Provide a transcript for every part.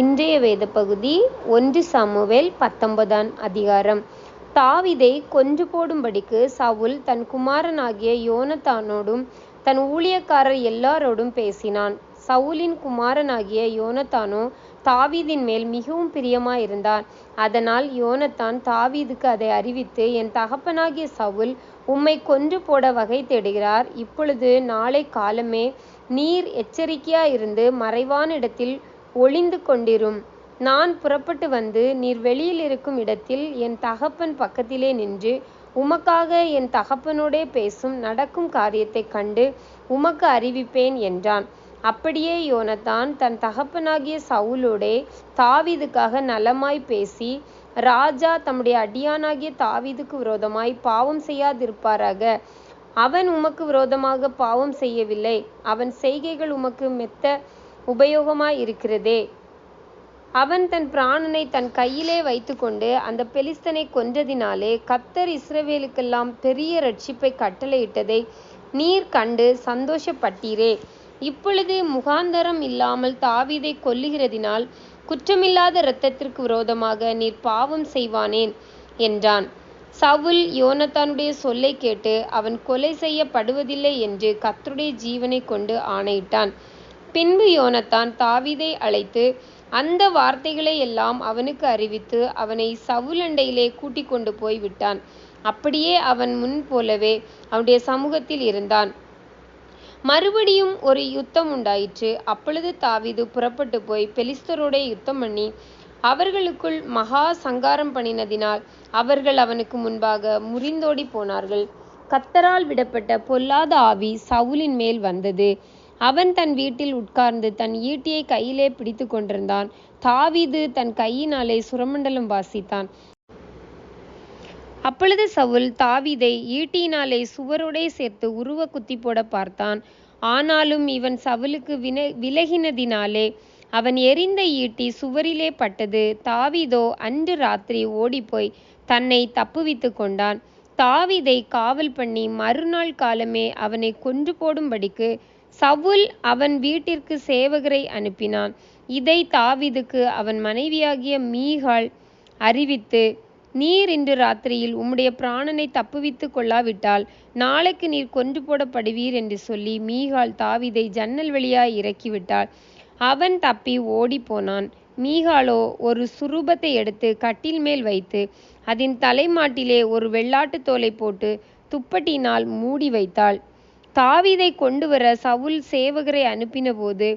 இன்றைய வேத பகுதி ஒன்று சாமுவேல் பத்தொன்பதாம் அதிகாரம். தாவீதை கொன்று போடும்படிக்கு சவுல் தன் குமாரனாகிய யோனத்தானோடும் தன் ஊழியக்காரர் எல்லாரோடும் பேசினான். சவுலின் குமாரனாகிய யோனத்தானோ தாவீதின் மேல் மிகவும் பிரியமாயிருந்தான் அதனால் யோனத்தான் தாவீதுக்கு அதை அறிவித்து என் தகப்பனாகிய சவுல் உம்மை கொன்று போட வகை தேடுகிறார். இப்பொழுது நாளை காலமே நீர் எச்சரிக்கையாயிருந்து மறைவான இடத்தில் ஒளிந்து கொண்டிரும். நான் புறப்பட்டு வந்து நீர் வெளியில் இருக்கும் இடத்தில் என் தகப்பன் பக்கத்திலே நின்று உமக்காக என் தகப்பனோடே பேசும் நடக்கும் காரியத்தைக் கண்டு உமக்கு அறிவிப்பேன் என்றான். அப்படியே யோனத்தான் தன் தகப்பனாகிய சவுலோடே தாவீதுக்காக நலமாய் பேசி ராஜா தம்முடைய அடியானாகிய தாவீதுக்கு விரோதமாய் பாவம் செய்யாதிருப்பாராக. அவன் உமக்கு விரோதமாக பாவம் செய்யவில்லை. அவன் செய்கைகள் உமக்கு மெத்த உபயோகமாய் இருக்கிறதே. அவன் தன் பிராணனை தன் கையிலே வைத்துக்கொண்டு அந்த பெலிஸ்தனை கொன்றதினாலே கத்தர் இஸ்ரவேலுக்கெல்லாம் பெரிய ரட்சிப்பை கட்டளையிட்டதை நீர் கண்டு சந்தோஷப்பட்டீரே. இப்பொழுது முகாந்தரம் இல்லாமல் தாவீதை கொல்லுகிறதினால் குற்றமில்லாத இரத்தத்திற்கு விரோதமாக நீர் பாவம் செய்வானேன் என்றான். சவுல் யோனத்தானுடைய சொல்லை கேட்டு அவன் கொலை செய்யப்படுவதில்லை என்று கத்தருடைய ஜீவனை கொண்டு ஆணையிட்டான். பின்பு யோனத்தான் தாவீதை அழைத்து அந்த வார்த்தைகளை எல்லாம் அவனுக்கு அறிவித்து அவனை சவுலண்டையிலே கூட்டிக் கொண்டு போய் விட்டான். அப்படியே அவன் முன் போலவே அவனுடைய சமூகத்தில் இருந்தான். மறுபடியும் ஒரு யுத்தம் உண்டாயிற்று. அப்பொழுது தாவீது புறப்பட்டு போய் பெலிஸ்தரோட யுத்தம் பண்ணி அவர்களுக்குள் மகா சங்காரம் பண்ணினதினால் அவர்கள் அவனுக்கு முன்பாக முறிந்தோடி போனார்கள். கத்தரால் விடப்பட்ட பொல்லாத ஆவி சவுலின் மேல் வந்தது. அவன் தன் வீட்டில் உட்கார்ந்து தன் ஈட்டியை கையிலே பிடித்து கொண்டிருந்தான். தாவீது தன் கையினாலே சுரமண்டலம் வாசித்தான். அப்பொழுது சவுல் தாவீதை ஈட்டியினாலே சுவரோடே சேர்த்து உருவ குத்தி போட பார்த்தான். ஆனாலும் இவன் சவுலுக்கு வின விலகினதினாலே அவன் எரிந்த ஈட்டி சுவரிலே பட்டது. தாவிதோ அன்று ராத்திரி ஓடிப்போய் தன்னை தப்புவித்து கொண்டான். தாவீதை காவல் பண்ணி மறுநாள் காலமே அவனை கொன்று போடும்படிக்கு சவுல் அவன் வீட்டிற்கு சேவகரை அனுப்பினான். இதை தாவீதுக்கு அவன் மனைவியாகிய மீகாள் அறிவித்து நீர் இன்று ராத்திரியில் உம்முடைய பிராணனை தப்புவித்து கொள்ளாவிட்டால் நாளைக்கு நீர் கொன்று போடப்படுவீர் என்று சொல்லி மீகாள் தாவிதை ஜன்னல் வழியாய் இறக்கிவிட்டாள். அவன் தப்பி ஓடி போனான் மீகாலோ ஒரு சுரூபத்தை எடுத்து கட்டில் மேல் வைத்து அதன் தலைமாட்டிலே ஒரு வெள்ளாட்டு தோலை போட்டு துப்பட்டினால் மூடி வைத்தாள். தாவீதை கொண்டு வர சவுல் சேவகரை அனுப்பினபோது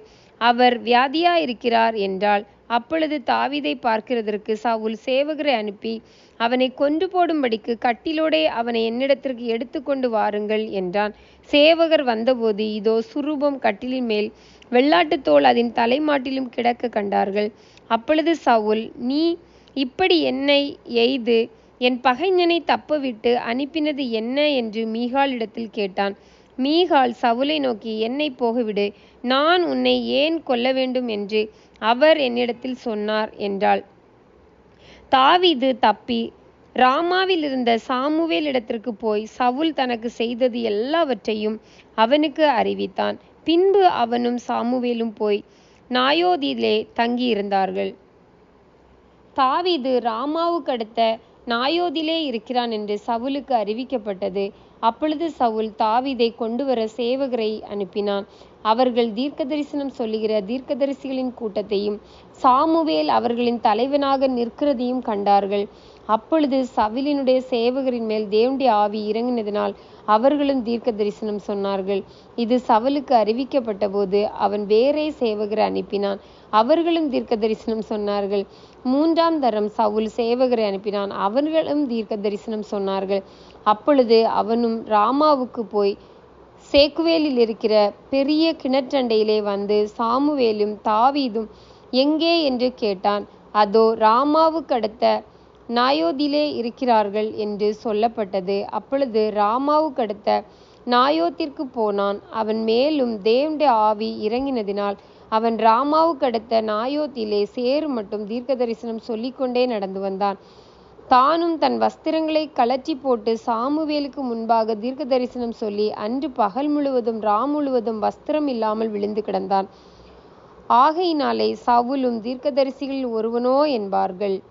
அவர் வியாதியாயிருக்கிறார் என்றால் அப்பொழுது தாவீதை பார்க்கிறதற்கு சவுல் சேவகரை அனுப்பி அவனை கொன்று போடும்படிக்கு கட்டிலோடே அவனை என்னிடத்திற்கு எடுத்துக்கொண்டு வாருங்கள் என்றான். சேவகர் வந்தபோது இதோ சுரூபம் கட்டிலின் மேல் வெள்ளாட்டு தோல் அதன் தலைமாட்டிலும் கிடக்க கண்டார்கள். அப்பொழுது சவுல் நீ இப்படி என்னை எய்து என் பகைஞனை தப்பவிட்டு அனுப்பினது என்ன? என்று மீகாளிடத்தில் கேட்டான். மீகால் சவுலை நோக்கி என்னை போகவிடு. நான் உன்னை ஏன் கொல்ல வேண்டும்? என்று அவர் என்னிடத்தில் சொன்னார் என்றாள். தாவீது தப்பி ராமாவில் இருந்த சாமுவேல் இடத்திற்கு போய் சவுல் தனக்கு செய்தது எல்லாவற்றையும் அவனுக்கு அறிவித்தான். பின்பு அவனும் சாமுவேலும் போய் நாயோதிலே தங்கியிருந்தார்கள். தாவீது ராமாவுக்கு அடுத்த நாயோதிலே இருக்கிறான் என்று சவுலுக்கு அறிவிக்கப்பட்டது. அப்பொழுது சவுல் தாவீதை கொண்டு வர சேவகரை அனுப்பினான். அவர்கள் தீர்க்க தரிசனம் சொல்லுகிற தீர்க்கதரிசிகளின் கூட்டத்தையும் சாமுவேல் அவர்களின் தலைவனாக நிற்கிறதையும் கண்டார்கள். அப்பொழுது சவிலினுடைய சேவகரின் மேல் தேவனுடைய ஆவி இறங்கினதினால் அவர்களும் தீர்க்க தரிசனம் சொன்னார்கள். இது சவலுக்கு அறிவிக்கப்பட்ட போது அவன் வேறே சேவகரை அனுப்பினான். அவர்களும் தீர்க்க தரிசனம் சொன்னார்கள். மூன்றாம் தரம் சவுல் சேவகரை அனுப்பினான். அவர்களும் தீர்க்க தரிசனம் சொன்னார்கள். அப்பொழுது அவனும் ராமாவுக்கு போய் சேக்குவேலில் இருக்கிற பெரிய கிணற்றண்டையிலே வந்து சாமுவேலும் தாவீதும் எங்கே என்று கேட்டான். அதோ ராமாவுக்கு அடுத்த நாயோதிலே இருக்கிறார்கள் என்று சொல்லப்பட்டது. அப்பொழுது ராமாவு அடுத்த நாயோத்திற்கு போனான். அவன் மேலும் தேவனுடைய ஆவி இறங்கினதினால் அவன் ராமாவு அடுத்த நாயோத்திலே சேறு மட்டும் தீர்க்க தரிசனம் சொல்லிக்கொண்டே நடந்து வந்தான். தானும் தன் வஸ்திரங்களை கலற்றி போட்டு சாமுவேலுக்கு முன்பாக தீர்க்க தரிசனம் சொல்லி அன்று பகல் முழுவதும் ராம் முழுவதும் வஸ்திரம் இல்லாமல் விழுந்து கிடந்தான். ஆகையினாலே சவுலும் தீர்க்கதரிசிகளில் ஒருவனோ என்பார்கள்.